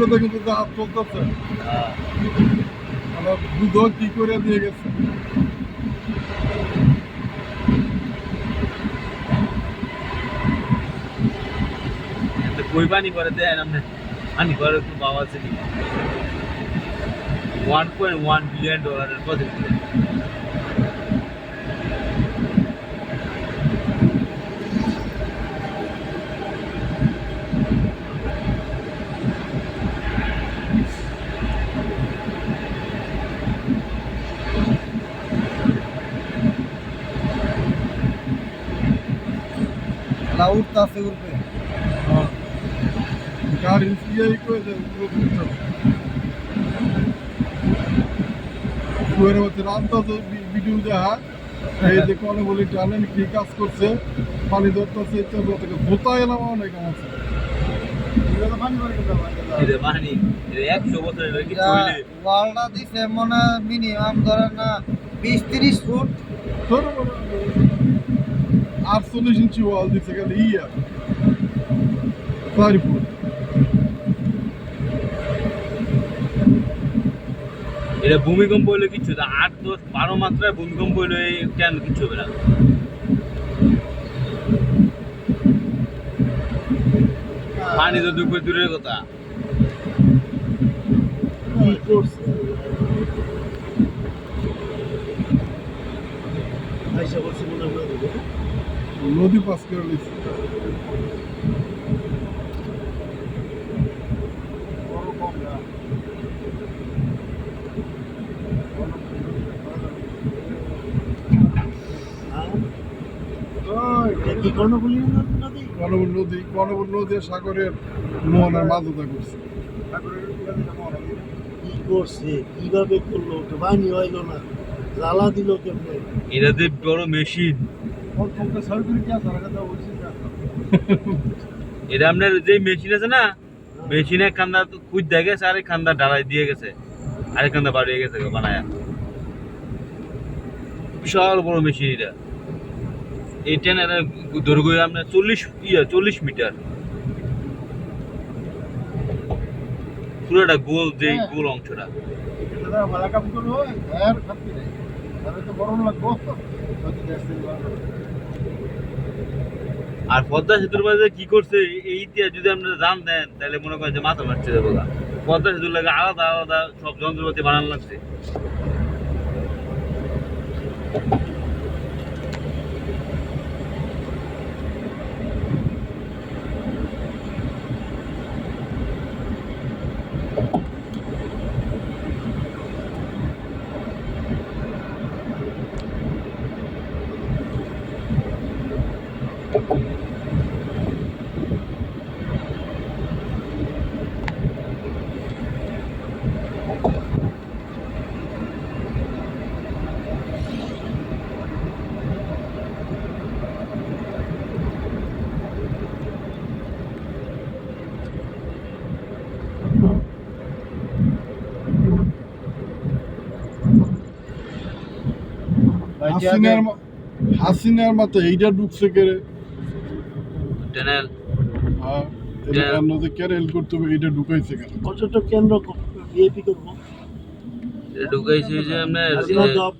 ভিডিওতে কিন্তু চলতেছে। আমার দুধ কি করে দিয়ে গেছে তো কই পানি করে দেয় না পানি করে বাবা আছে ওয়ান পয়েন্ট ওয়ান বিলিয়ন ডলারের প্রজেক্ট উঠতেছে উঠবে হ্যাঁ। গাড়ি সিআই করে বুঝতে শুয়ের মধ্যে রান্তাছে ভিডিও দেখা এই যে কলে বলি টানেন কি কাজ করছে পানি ধরতেছে ইত্যাদি থেকে এলাম অনেক আমার ওয়ালটা দিছে মনে মিনিমাম ধরেন না বিশ তিরিশ ফুট। ইঞ্চি ওয়াল দিচ্ছে গেলে ইয়া চারি ফুট এটা ভূমিকম্প হলে কিচ্ছু না আট দশ বারো মাত্রায় ভূমিকম্প হলে কেন কিচ্ছু হবে না? পানি তো দুপুর দূরের কথা। কি করছে নদী পাস করে নিচ্ছে কর্ণফুলী নদী? নদী সাগরের মোহনার করছে কি করছে? কীভাবে করল? তো পানি হইল না। জ্বালা দিল কেমনে? এটা যে বড় মেশিন এটা আপনার যে মেশিন আছে না মেশিনে কান্দা খুঁজ দিয়ে গেছে আরেক কান্দা ঢালাই দিয়ে গেছে। আরেক কান্দা বাড়িয়ে গেছে বানায়। বিশাল বড় মেশিন এটা। ট্রেনের দৈর্ঘ্য আপনার চল্লিশ ইয়া চল্লিশ মিটার। পুরোটা গোল যে গোল অংশটা। আর পদ্মা সেতুর মাঝে কি করছে? এই ইতিহাস যদি আপনারা জান দেন, তাহলে মনে করেন যে মাথা মারছে যাব পদ্মা সেতুর লাগে আলাদা আলাদা সব যন্ত্রপাতি বানানো লাগছে। হাসিনার মা- হাসিনার মতো এইটা ঢুকছে কেড়ে ট্যানেল. নদী কেড়ে করতে হবে এইটা ঢুকাইছে কেন? পর্যটক কেন্দ্র বিএপি করব। ঢুকাইছে যে